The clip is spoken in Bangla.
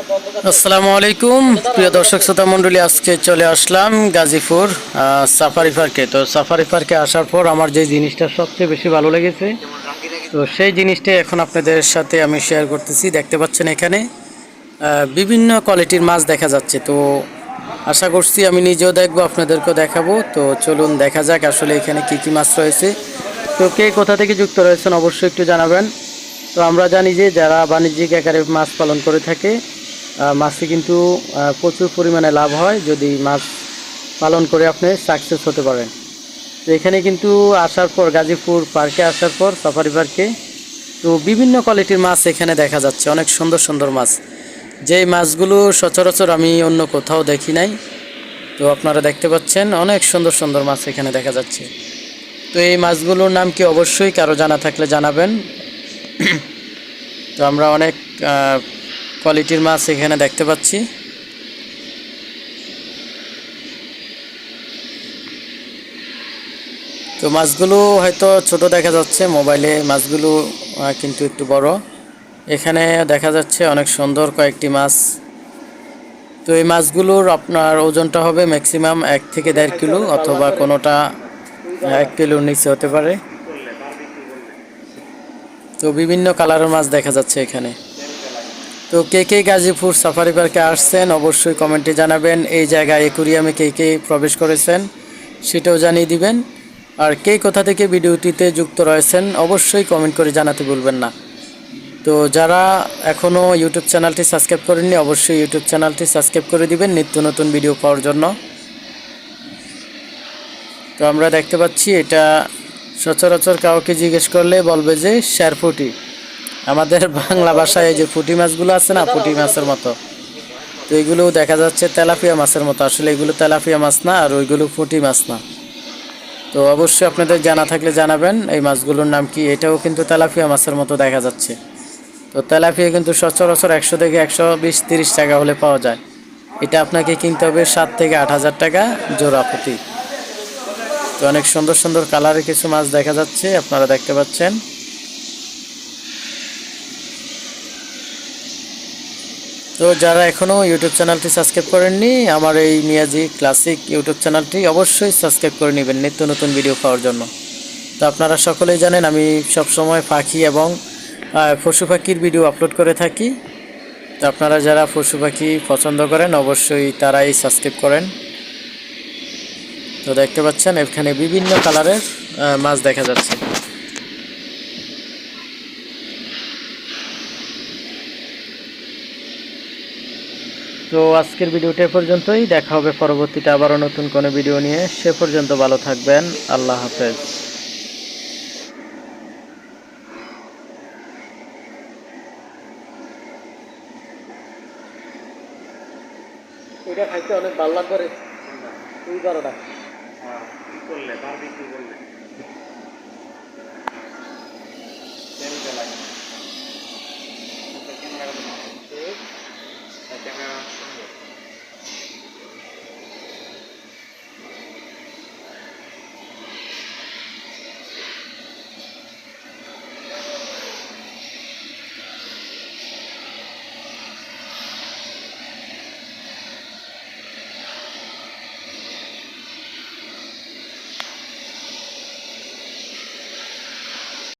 আসসালামু আলাইকুম। প্রিয় দর্শক, শ্রোতা মণ্ডলী, আজকে চলে আসলাম গাজীপুর সাফারি পার্কে। তো সাফারি পার্কে আসার পর আমার যে জিনিসটা সবচেয়ে বেশি ভালো লেগেছে, তো সেই জিনিসটা এখন আপনাদের সাথে আমি শেয়ার করতেছি। দেখতে পাচ্ছেন এখানে বিভিন্ন কোয়ালিটির মাছ দেখা যাচ্ছে। তো আশা করছি আমি নিজেও দেখব, আপনাদেরকেও দেখাবো। তো চলুন দেখা যাক আসলে এখানে কি কি মাছ রয়েছে। তো কে কোথা থেকে যুক্ত রয়েছেন অবশ্যই একটু জানাবেন। তো আমরা জানি যে যারা বাণিজ্যিক আকারে মাছ পালন করে থাকে মাছে কিন্তু প্রচুর পরিমাণে লাভ হয় যদি মাছ পালন করে আপনি সাকসেস হতে পারেন। তো এখানে কিন্তু আসার পর, গাজীপুর পার্কে আসার পর সাফারি পার্কে তো বিভিন্ন কোয়ালিটির মাছ এখানে দেখা যাচ্ছে। অনেক সুন্দর সুন্দর মাছ। যেই মাছগুলো সচরাচর আমি অন্য কোথাও দেখি নাই। তো আপনারা দেখতে পাচ্ছেন, অনেক সুন্দর সুন্দর মাছ এখানে দেখা যাচ্ছে। তো এই মাছগুলোর নাম কি অবশ্যই কারও জানা থাকলে জানাবেন। তো আমরা অনেক কোয়ালিটির মাছ এখানে দেখতে পাচ্ছি। তো মাছগুলো হয়তো ছোট দেখা যাচ্ছে, মোবাইলে মাছগুলো কিন্তু একটু বড়। এখানে দেখা যাচ্ছে অনেক সুন্দর কয়েকটি মাছ। তো এই মাছগুলোর আপনার ওজনটা হবে ম্যাক্সিমাম এক থেকে দেড় কিলো অথবা কোনোটা এক কিলোর নিচে হতে পারে। তো বিভিন্ন কালারের মাছ দেখা যাচ্ছে এখানে। তো কে কে গাজীপুর সাফারি পার্কে আসছেন অবশ্যই কমেন্টে জানাবেন। এই জায়গায় একুরিয়ামে কে কে প্রবেশ করেছেন সেটাও জানিয়ে দিবেন। আর কে কোথা থেকে ভিডিওটিতে যুক্ত রয়েছেন অবশ্যই কমেন্ট করে জানাতে ভুলবেন না। তো যারা এখনও ইউটিউব চ্যানেলটি সাবস্ক্রাইব করেননি, অবশ্যই ইউটিউব চ্যানেলটি সাবস্ক্রাইব করে দিবেন নিত্য নতুন ভিডিও পাওয়ার জন্য। তো আমরা দেখতে পাচ্ছি এটা সচরাচর কাউকে জিজ্ঞেস করলে বলবে যে শেরফুটি আমাদের বাংলা ভাষায় এই যে পুঁটি মাছগুলো আছে না, পুঁটি মাছের মতো, তো এগুলো দেখা যাচ্ছে তেলাপিয়া মাছের মতো। আসলে এগুলো তেলাপিয়া মাছ না, আর ওইগুলো পুঁটি মাছ না। তো অবশ্যই আপনাদের জানা থাকলে জানাবেন, এই মাছগুলোর নাম কি? এটাও কিন্তু তেলাপিয়া মাছের মতো দেখা যাচ্ছে। তো তেলাপিয়া কিন্তু সচরাচর একশো থেকে একশো বিশ তিরিশ টাকা হলে পাওয়া যায়। এটা আপনাকে কিনতে হবে সাত থেকে আট হাজার টাকা জোড়া প্রতি তো অনেক সুন্দর সুন্দর কালারের কিছু মাছ দেখা যাচ্ছে, আপনারা দেখতে পাচ্ছেন। তো যারা এখনও ইউটিউব চ্যানেলটি সাবস্ক্রাইব করেননি, আমার এই মিয়াজি ক্লাসিক ইউটিউব চ্যানেলটি অবশ্যই সাবস্ক্রাইব করে নেবেন নিত্য নতুন ভিডিও পাওয়ার জন্য। তো আপনারা সকলেই জানেন, আমি সবসময় পাখি এবং পশু পাখির ভিডিও আপলোড করে থাকি। তো আপনারা যারা পশু পাখি পছন্দ করেন, অবশ্যই তারাই সাবস্ক্রাইব করেন। তো দেখতে পাচ্ছেন, এখানে বিভিন্ন কালারের মাছ দেখা যাচ্ছে। তো আজকের ভিডিওটা পর্যন্তই। দেখা হবে পরবর্তীতে আবারও নতুন কোনো ভিডিও নিয়ে। সে পর্যন্ত ভালো থাকবেন। আল্লাহ হাফেজ। এটা খাইতে অনেক তুই বারোটা করলে।